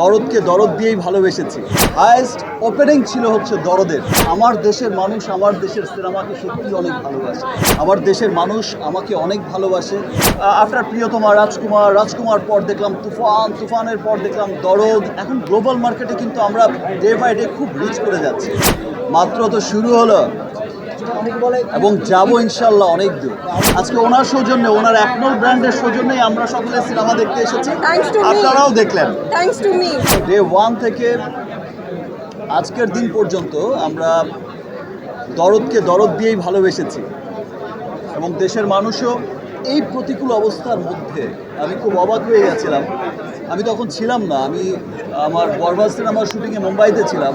দরদকে দরদ দিয়েই ভালোবেসেছি। হায়েস্ট ওপেনিং ছিল হচ্ছে দরদের। আমার দেশের মানুষ আমার দেশের সিনেমাকে সত্যি অনেক ভালোবাসে। আমার দেশের মানুষ আমাকে অনেক ভালোবাসে। আফটার প্রিয়তমা রাজকুমার রাজকুমার পর দেখলাম তুফান, তুফানের পর দেখলাম দরদ। এখন গ্লোবাল মার্কেটে কিন্তু আমরা ডে বাই ডে খুব রিচ করে যাচ্ছি। মাত্র তো শুরু হলো। এবং যাব ইনশাল্লাহ অনেক দূর। আজকে ওনার সৌজন্যে ওনার একনল ব্র্যান্ডের সৌজন্যেই আমরা সকলে সিনেমা দেখতে এসেছি। আপনারাও দেখলেন। ডে ওয়ান থেকে আজকের দিন পর্যন্ত আমরা দরদকে দরদ দিয়েই ভালোবেসেছি। এবং দেশের মানুষও এই প্রতিকূল অবস্থার মধ্যে আমি খুব অবাক হয়ে গেছিলাম। আমি তখন ছিলাম না আমি আমার বরবাদ সিনেমার শুটিংয়ে মুম্বাইতে ছিলাম।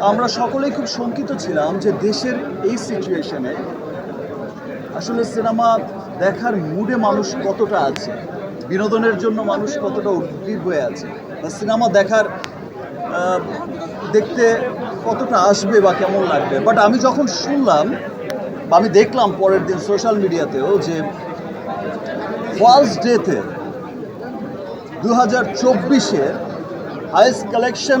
আমরা সকলেই খুব শঙ্কিত ছিলাম যে দেশের এই সিচুয়েশনে আসলে সিনেমা দেখার মুডে মানুষ কতটা আছে? বিনোদনের জন্য মানুষ কতটা উদ্গ্রীব হয়ে আছে? বা সিনেমা দেখার দেখতে কতটা আসবে বা কেমন লাগবে? বাট আমি যখন শুনলাম বা আমি দেখলাম পরের দিন সোশ্যাল মিডিয়াতেও যে ফার্স্ট ডেতে দু হাজার চব্বিশের হায়েস্ট কালেকশন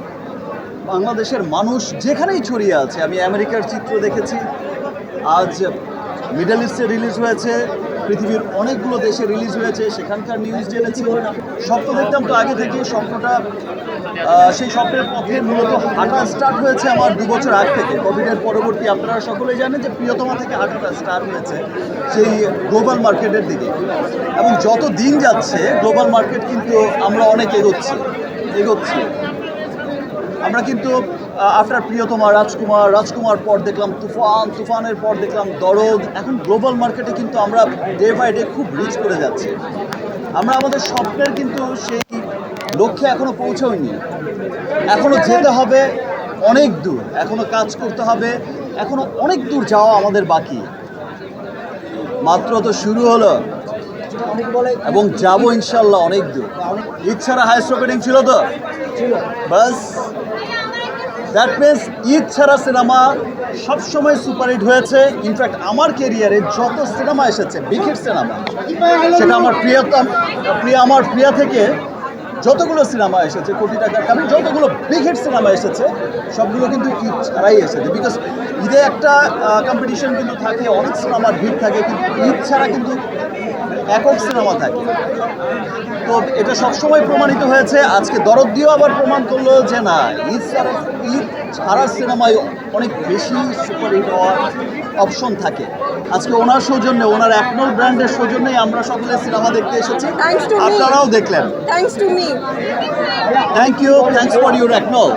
বাংলাদেশের মানুষ যেখানেই ছড়িয়ে আছে, আমি আমেরিকার চিত্র দেখেছি। আজ মিডল ইস্টে রিলিজ হয়েছে, পৃথিবীর অনেকগুলো দেশে রিলিজ হয়েছে, সেখানকার নিউজ জেনেছি। স্বপ্ন দেখতাম তো আগে থেকে স্বপ্নটা সেই স্বপ্নের পথে মূলত হাঁটা স্টার্ট হয়েছে আমার দু বছর আগ থেকে। কোভিডের পরবর্তী, আপনারা সকলেই জানেন যে প্রিয়তমা থেকে হাঁটাটা স্টার্ট হয়েছে সেই গ্লোবাল মার্কেটের দিকে। এবং যত দিন যাচ্ছে গ্লোবাল মার্কেট কিন্তু আমরা অনেক এগোচ্ছি এগোচ্ছি। আমরা কিন্তু আফটার প্রিয়তমা রাজকুমার রাজকুমার পর দেখলাম তুফান তুফানের পর দেখলাম দরদ। এখন গ্লোবাল মার্কেটে কিন্তু আমরা ডে বাই ডে খুব রিচ করে যাচ্ছি। আমরা আমাদের স্বপ্নের কিন্তু সেই লক্ষ্যে এখনও পৌঁছাইনি। এখনও যেতে হবে অনেক দূর। এখনও কাজ করতে হবে এখনও অনেক দূর যাওয়া আমাদের বাকি। মাত্র তো শুরু হলো। এবং যাব ইনশাল্লাহ অনেক দূর। ইচ্ছারা হাইস্ট ওপেনিং ছিল তো? বাস। দ্যাট মিনস ঈদ ছাড়া সিনেমা সবসময় সুপারহিট হয়েছে। ইনফ্যাক্ট আমার কেরিয়ারে যত সিনেমা এসেছে বিখের সিনেমা, সেটা আমার প্রিয়তম, প্রিয় আমার প্রিয়া থেকে যতগুলো সিনেমা এসেছে, কোটি টাকার কারণ যতগুলো বিগেট সিনেমা এসেছে, সবগুলো কিন্তু ঈদ ছাড়াই এসেছে। বিকজ ঈদে একটা কম্পিটিশন কিন্তু থাকে, অনেক সিনেমার ভিড় থাকে, কিন্তু ঈদ ছাড়া কিন্তু একক সিনেমা থাকে। তো এটা সবসময় প্রমাণিত হয়েছে। আজকে দরদ দিয়েও আবার প্রমাণ করল যে না, ঈদ ছাড়া ঈদ ছাড়া সিনেমায় অনেক বেশি সুপারহিট হওয়ার অপশন থাকে। আজকে ওনার সৌজন্যে ওনার একনল ব্র্যান্ডের সৌজন্যেই আমরা সকলে সিনেমা দেখতে এসেছি। আপনারাও দেখলেন। Thanks to me thank you thanks for your একনল